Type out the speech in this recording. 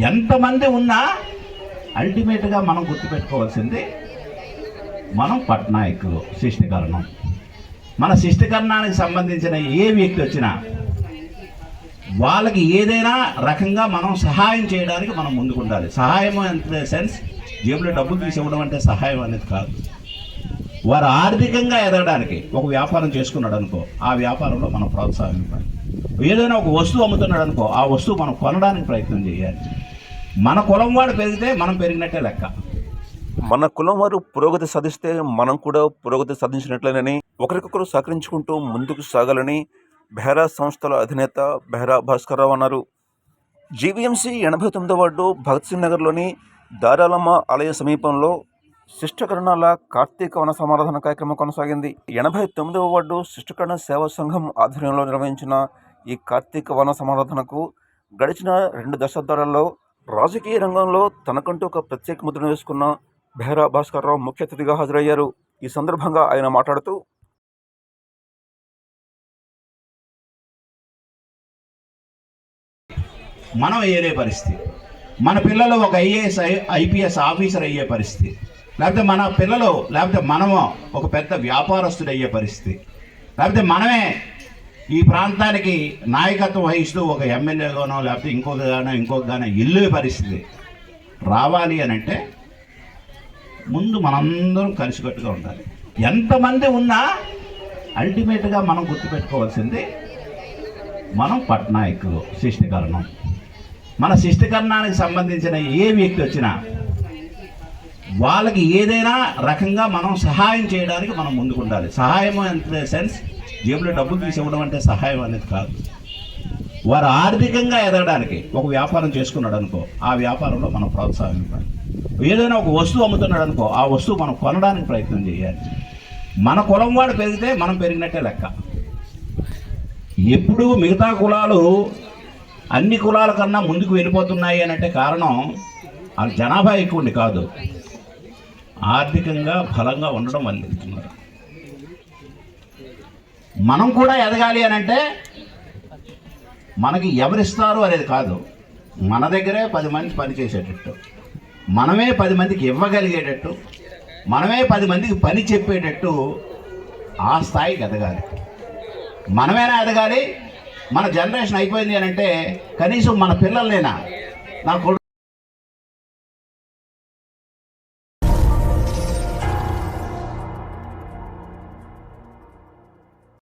ఎంతమంది ఉన్నా అల్టిమేట్గా మనం గుర్తుపెట్టుకోవాల్సింది మనం పట్నాయకులు శిష్టికరణం మన శిష్టికరణానికి సంబంధించిన ఏ వ్యక్తి వచ్చినా వాళ్ళకి ఏదైనా రకంగా మనం సహాయం చేయడానికి మనం ముందుకు ఉండాలి సహాయం అంటే సెన్స్ జేబులో డబ్బులు తీసి ఇవ్వడం అంటే సహాయం అనేది కాదు. వారు ఆర్థికంగా ఎదగడానికి ఒక వ్యాపారం చేసుకున్నాడు అనుకో ఆ వ్యాపారంలో మనం ప్రోత్సాహం ఇవ్వాలి. ఏదైనా ఒక వస్తువు అమ్ముతున్నాడు అనుకో ఆ వస్తువు మనం కొనడానికి ప్రయత్నం చేయాలి. మన కులం వాడు పెరిగితే మనం పెరిగినట్టే లెక్క. మన కులం వారు పురోగతి సాధిస్తే మనం కూడా పురోగతి సాధించినట్లేనని ఒకరికొకరు సహకరించుకుంటూ ముందుకు సాగాలని బెహరా సంస్థల అధినేత బెహరా భాస్కర్రావు అన్నారు. జీవీఎంసీ ఎనభై తొమ్మిదో వార్డు భగత్ సింగ్ నగర్లోని దారాలమ్మ ఆలయ సమీపంలో శిష్టకరణాల కార్తీక వన సమారాధన కార్యక్రమం కొనసాగింది. ఎనభై తొమ్మిదవ వార్డు శిష్టకరణ సేవా సంఘం ఆధ్వర్యంలో నిర్వహించిన ఈ కార్తీక వన సమారాధనకు గడిచిన రెండు దశాబ్దాలలో రాజకీయ రంగంలో తనకంటూ ఒక ప్రత్యేక ముద్రను వేసుకున్న బెహరా భాస్కర్రావు ముఖ్య అతిథిగా హాజరయ్యారు. ఈ సందర్భంగా ఆయన మాట్లాడుతూ మనం ఏరే పరిస్థితి. మన పిల్లలు ఒక ఐఏఎస్ ఐపీఎస్ ఆఫీసర్ అయ్యే పరిస్థితి. లేకపోతే మన పిల్లలు లేకపోతే మనము ఒక పెద్ద వ్యాపారస్తుడు అయ్యే పరిస్థితి. లేకపోతే మనమే ఈ ప్రాంతానికి నాయకత్వం వహిస్తూ ఒక ఎమ్మెల్యేగానో లేకపోతే ఇంకొక గానో ఇంకొక గానో ఇల్లు పరిస్థితి. రావాలి అని అంటే ముందు మనందరం కలిసికట్టుగా ఉండాలి. ఎంతమంది ఉన్నా అల్టిమేట్గా మనం గుర్తుపెట్టుకోవాల్సింది మనం పట్నాయకులు శిష్టికరణం మన శిష్టికరణానికి సంబంధించిన ఏ వ్యక్తి వచ్చినా వాళ్ళకి ఏదైనా రకంగా మనం సహాయం చేయడానికి మనం ముందుకు ఉండాలి. సహాయం అంటే సెన్స్ జేబులో డబ్బులు తీసి ఇవ్వడం అంటే సహాయం అనేది కాదు. వారు ఆర్థికంగా ఎదగడానికి ఒక వ్యాపారం చేసుకున్నాడు అనుకో ఆ వ్యాపారంలో మనం ప్రోత్సాహం ఇవ్వాలి. ఏదైనా ఒక వస్తువు అమ్ముతున్నాడు అనుకో ఆ వస్తువు మనం కొనడానికి ప్రయత్నం చేయాలి. మన కులం వాడు పెరిగితే మనం పెరిగినట్టే లెక్క. ఎప్పుడు మిగతా కులాలు అన్ని కులాల కన్నా ముందుకు వెళ్ళిపోతున్నాయి అనంటే కారణం ఆ జనాభా ఎక్కువండి కాదు. ఆర్థికంగా బలంగా ఉండడం వల్ల వెళ్తున్నారు. మనం కూడా ఎదగాలి అని అంటే మనకి ఎవరిస్తారు అనేది కాదు. మన దగ్గరే పది మంది పనిచేసేటట్టు. మనమే పది మందికి ఇవ్వగలిగేటట్టు. మనమే పది మందికి పని చెప్పేటట్టు ఆ స్థాయికి ఎదగాలి. మనమేనా ఎదగాలి? మన జనరేషన్ అయిపోయింది అని అంటే కనీసం మన పిల్లలైనా నా